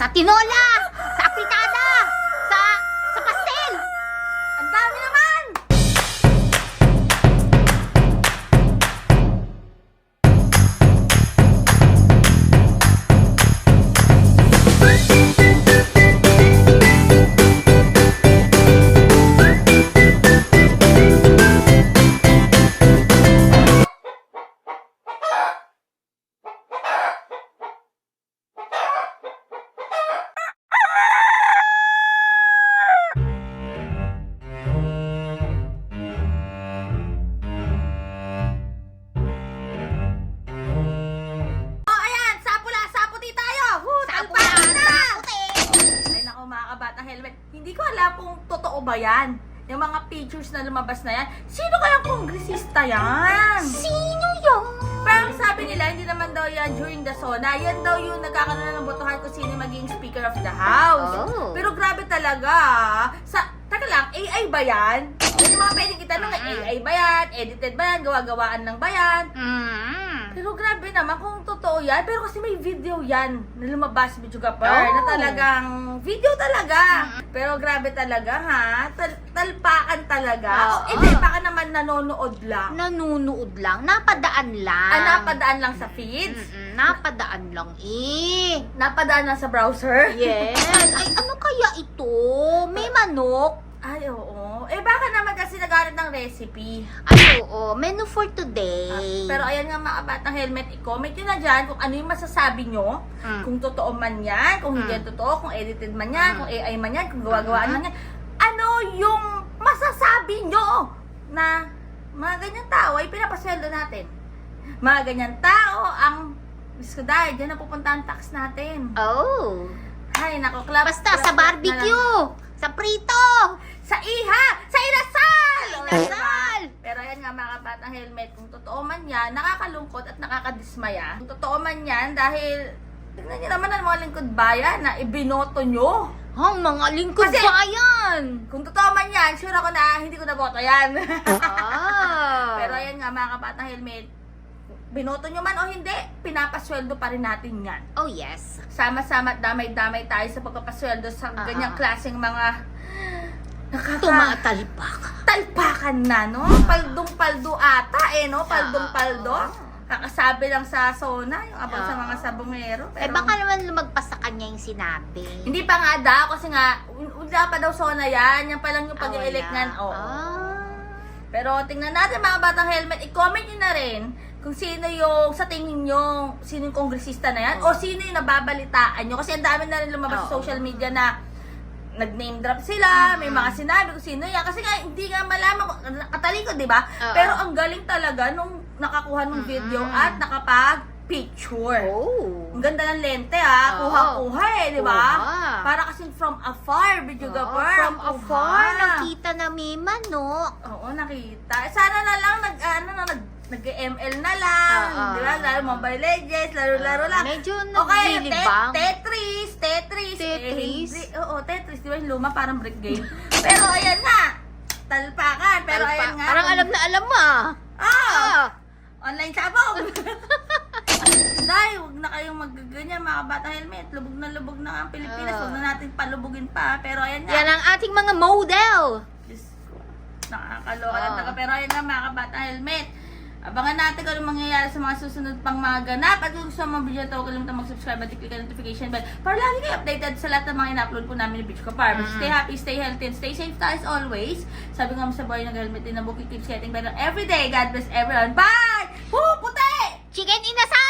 Sa tinola! Sa apritada! Totoo ba yan. Yung mga pictures na lumabas na yan. Sino kayang kongresista yan? Sino yun? Parang sabi nila, hindi naman daw yan during the SONA. Yan daw yung nagkakaroon na ng botohan kung sino yung magiging Speaker of the House. Oh. Pero grabe talaga. Sa, taka lang, AI ba yan? Yung mga pwedeng itanong. AI ba yan? Edited ba yan? Gawa-gawaan lang ba yan? Mm. Pero grabe naman kung totoo yan. Pero kasi may video yan na lumabas, Video Gapar, Oh. na talagang video talaga. Pero grabe talaga ha. Tal- talpakan talaga. Oo. Oh, hindi, baka naman nanonood lang. Nanunood lang. Napadaan lang. Ah, napadaan lang sa feeds. Mm-mm, napadaan lang eh. Napadaan lang sa browser. Yes. Ay, ano kaya ito? May manok? Ay, oo. Eh, baka naman kasi naghanap ng recipe. Ay, oo. Menu for today. Pero ayan nga mga batang helmet, i-comment nyo na dyan kung ano yung masasabi nyo. Mm. Kung totoo man yan, kung hindi Mm. yan totoo, kung edited man yan, Mm. kung AI man yan, kung gawa-gawaan Mhm. man yan. Ano yung masasabi nyo na mga ganyang tao ay pinapasweldo natin? Mga ganyang tao ang ko dahil, dyan na pupunta ang tax natin. Oh. Ay, nako, clap. Basta clap, sa barbecue. Sa prito. Helmet, kung totoo man yan, nakakalungkot at nakakadismaya. Kung totoo man yan, dahil tignan niyo naman ang mga lingkod bayan na ibinoto nyo. Ang mga lingkod Kasi- bayan. Kung totoo man yan, sure ako na hindi ko na boto yan. Ah. Pero ayan nga mga kabatang helmet, binoto nyo man o hindi, pinapasweldo pa rin natin yan. Oh, yes. Sama-sama at damay-damay tayo sa pagpapasweldo sa Ah, ganyang ah. klaseng mga nakaka... Tumatalpak. talpakan na, no? Paldong-paldo ata, eh, no? Paldong-paldo. Kakasabi lang sa zona, yung about sa mga sabongero. Eh, Pero, baka naman lumagpas sa kanya yung sinabi. hindi pa nga daw, kasi nga, wala pa daw zona yan. Yan pa lang yung pag-elect Ah, wala. Oo. Ah. Pero tingnan natin mga batang helmet, i-comment nyo na rin kung sino yung, sa tingin nyo, sino yung kongresista na yan, o sino yung nababalitaan nyo. Kasi ang dami na rin lumabas sa Oo. social media na nag-name drop sila, may mga sinabi kung sino yan. Kasi nga, hindi nga malaman kung katalikod, di ba? Oo. Pero ang galing talaga nung nakakuha ng video at nakapag-picture. Oh. Ang ganda ng lente ah, Oo. kuha-kuha eh, di ba? Kuha. Para kasing from afar, video Oo. From kuha. afar, nakita na may manok. Oo, nakita. Sana na lang nag ano na nag nag-ML na lang. Oo. Di ba? Lalo Mobile Legends, laro-laro lang. Medyo O kaya te- Tetris, Tetris. Tetris? Eh, oo, Tetris. Di ba yung luma parang brick game? Pero ayan nga. Talpakan. Pero Talpa- ayan nga. Parang alam na alam mo ah. Ah! Ah. Online sabong! Dahil, huwag na kayong magaganyan mga bata helmet. Lubog na lubog na ang Pilipinas. Ah. Huwag na natin palubugin pa. Pero ayan nga. Yan ang ating mga model. Nakakaloka lang Oo. talaga. Pero ayun lang mga kabata helmet. Abangan natin kung anong mangyayari sa mga susunod pang mga ganap. At kung gusto mo mga video ito, huwag kalimutan mag-subscribe at i-click ang notification bell para lagi kayo updated sa lahat ng mga ina-upload po namin ni Bitch Kapar. Mm. Stay happy, stay healthy, and stay safe tayo as always. Sabi nga mo sa boy ng helmet din na booking keeps getting better every day. God bless everyone. Bye! Woo! Puti! Chicken in a